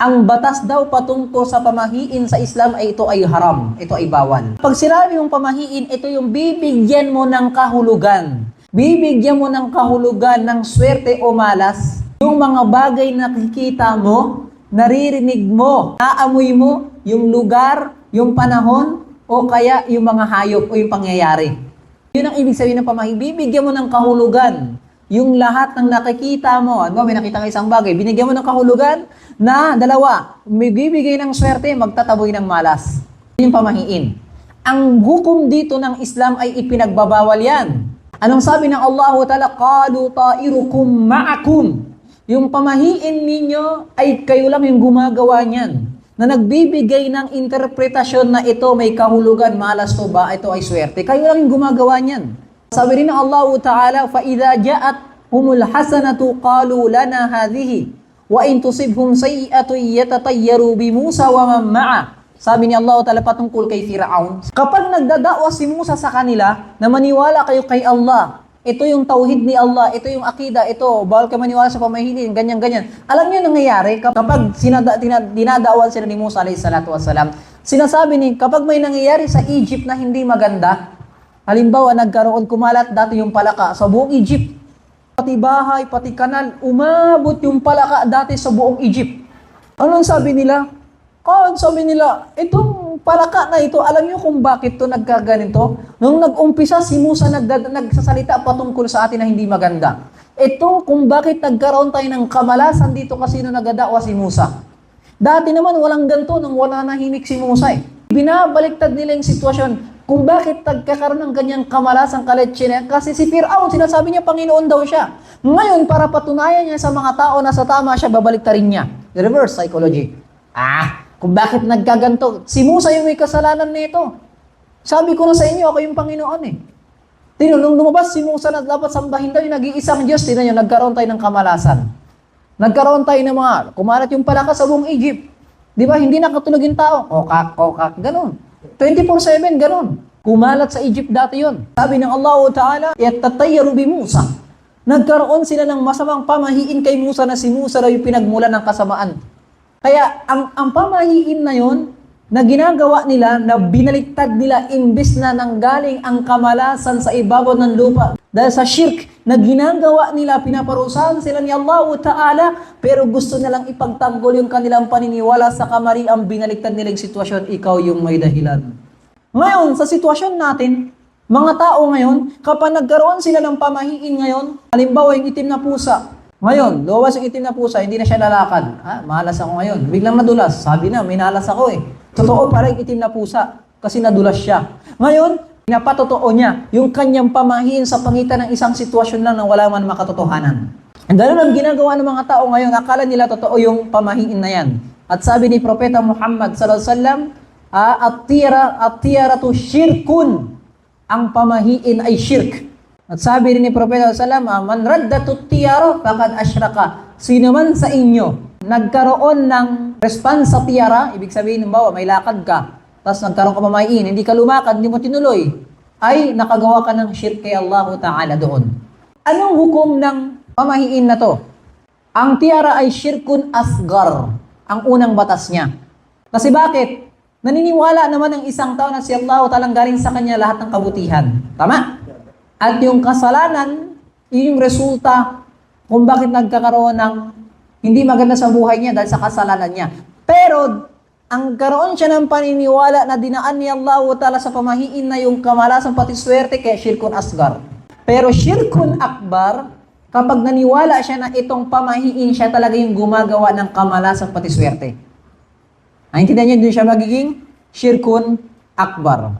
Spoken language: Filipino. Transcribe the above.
ang batas daw patungkol sa pamahiin sa Islam ay ito ay haram, ito ay bawal. Pag sinabi mong pamahiin, ito yung bibigyan mo ng kahulugan. Bibigyan mo ng kahulugan ng swerte o malas. Yung mga bagay na nakikita mo, naririnig mo, naamoy mo yung lugar, yung panahon, o kaya yung mga hayop o yung pangyayari. Yun ang ibig sabihin ng pamahiin. Bibigyan mo ng kahulugan yung lahat ng nakikita mo. Ano, may nakita ka isang bagay, binigyan mo ng kahulugan na dalawa, may bibigay ng swerte, magtataboy ng malas. Yun yung pamahiin. Ang hukom dito ng Islam ay ipinagbabawal yan. Anong sabi ng Allah Ta'ala? Qalu ta'irukum ma'akum. Yung pamahiin ninyo ay kayo lang yung gumagawa niyan. Na nagbibigay ng interpretasyon na ito may kahulugan, malas to ba, ito ay swerte. Kayo lang yung gumagawa niyan. Sabi rin ng Allah Ta'ala, فَإِذَا جَاءَتْ هُمُ الْحَسَنَةُ قَالُوا لَنَا هَذِهِ وَإِن تُصِبْهُمْ سَيِّئَةٌ يَتَطَيَّرُوا بِمُوسَى وَمَن مَّعَهُ Sabi ni Allah Ta'ala patungkol kay Firaun, kapag nagdadawa si Musa sa kanila na maniwala kayo kay Allah, ito yung tauhid ni Allah, ito yung akida, ito, bawal ka maniwala sa pamahilin, ganyan-ganyan. Alam niyo nangyayari kapag sinada, tina, dinadawan sila ni Musa alayhi salatu wassalam, sinasabi ni, kapag may nangyayari sa Egypt na hindi maganda, halimbawa nagkaroon kumalat dati yung palaka sa buong Egypt, pati bahay, pati kanal, umabot yung palaka dati sa buong Egypt. Anong sabi nila? Oh, sabi nila, itong palaka na ito, alam niyo kung bakit to nagkaganito? Nung nag-umpisa, si Musa nagdad- nagsasalita patungkol sa atin na hindi maganda. Ito kung bakit nagkaroon tayo ng kamalasan dito kasi nung nagadawa si Musa. Dati naman walang ganito nung wala nahimik si Musa eh. Binabaliktad nila yung sitwasyon kung bakit nagkakaroon ng ganyang kamalasang yan. Kasi si Fir'aun, sinasabi niya Panginoon daw siya. Ngayon, para patunayan niya sa mga tao na sa tama siya, babaliktarin niya. Reverse psychology. Ah, kung bakit nagkaganto. Si Musa yung may kasalanan nito. Sabi ko na sa inyo, ako yung Panginoon eh. Tino, nung lumabas si Musa na dapat sambahin daw yung nag-iisang Diyos, tinan nyo, nagkaroon tayo ng kamalasan. Nagkaroon tayo ng mga, kumalat yung palaka sa buong Egypt. Di ba? Hindi nakatulog yung tao. Kokak, kokak, ganun. 24-7, ganun. Kumalat sa Egypt dati yon. Sabi ng Allah Ta'ala, Yattatayaru bi Musa. Nagkaroon sila ng masamang pamahiin kay Musa na si Musa raw yung pinagmula ng kasamaan. Kaya ang, ang pamahiin na yon na ginagawa nila, na binaliktad nila imbis na nanggaling ang kamalasan sa ibabaw ng lupa. Dahil sa shirk na ginagawa nila, pinaparusahan sila ni Allah Ta'ala, pero gusto nilang ipagtanggol yung kanilang paniniwala sa kamari ang binaliktad nilang sitwasyon, ikaw yung may dahilan. Ngayon, sa sitwasyon natin, mga tao ngayon, kapag nagkaroon sila ng pamahiin ngayon, halimbawa yung itim na pusa, ngayon, luwas yung itim na pusa, hindi na siya lalakad. Ha, malas ako ngayon. Biglang nadulas. Sabi na, may nalas ako eh. Totoo pala yung itim na pusa kasi nadulas siya. Ngayon, pinapatotoo niya yung kanyang pamahiin sa pangitan ng isang sitwasyon lang na wala man makatotohanan. Ganun ang ginagawa ng mga tao ngayon, akala nila totoo yung pamahiin na yan. At sabi ni Propeta Muhammad sallallahu alaihi wasallam, ah, at-tira at-tiratu syirkun. Ang pamahiin ay shirk. At sabi rin ni Propeta Sallam, man raddatu tiyaro, fakad ashraka. Sino man sa inyo, nagkaroon ng response sa tiyara, ibig sabihin, bawa, may lakad ka, tapos nagkaroon ka pamahiin, hindi ka lumakad, hindi mo tinuloy, ay nakagawa ka ng shirk kay Allah Ta'ala doon. Anong hukom ng pamahiin na to? Ang tiyara ay shirkun asgar, ang unang batas niya. Kasi bakit? Naniniwala naman ng isang tao na si Allah talang galing sa kanya lahat ng kabutihan. Tama? At yung kasalanan, yun yung resulta kung bakit nagkakaroon ng hindi maganda sa buhay niya dahil sa kasalanan niya. Pero, ang karoon siya ng paniniwala na dinaan ni Allah Ta'ala sa pamahiin na yung kamalasan pati swerte kaya shirkun asgar. Pero shirkun akbar, kapag naniwala siya na itong pamahiin siya talaga yung gumagawa ng kamalasan pati swerte. Naintindihan niyo, doon siya magiging shirkun akbar.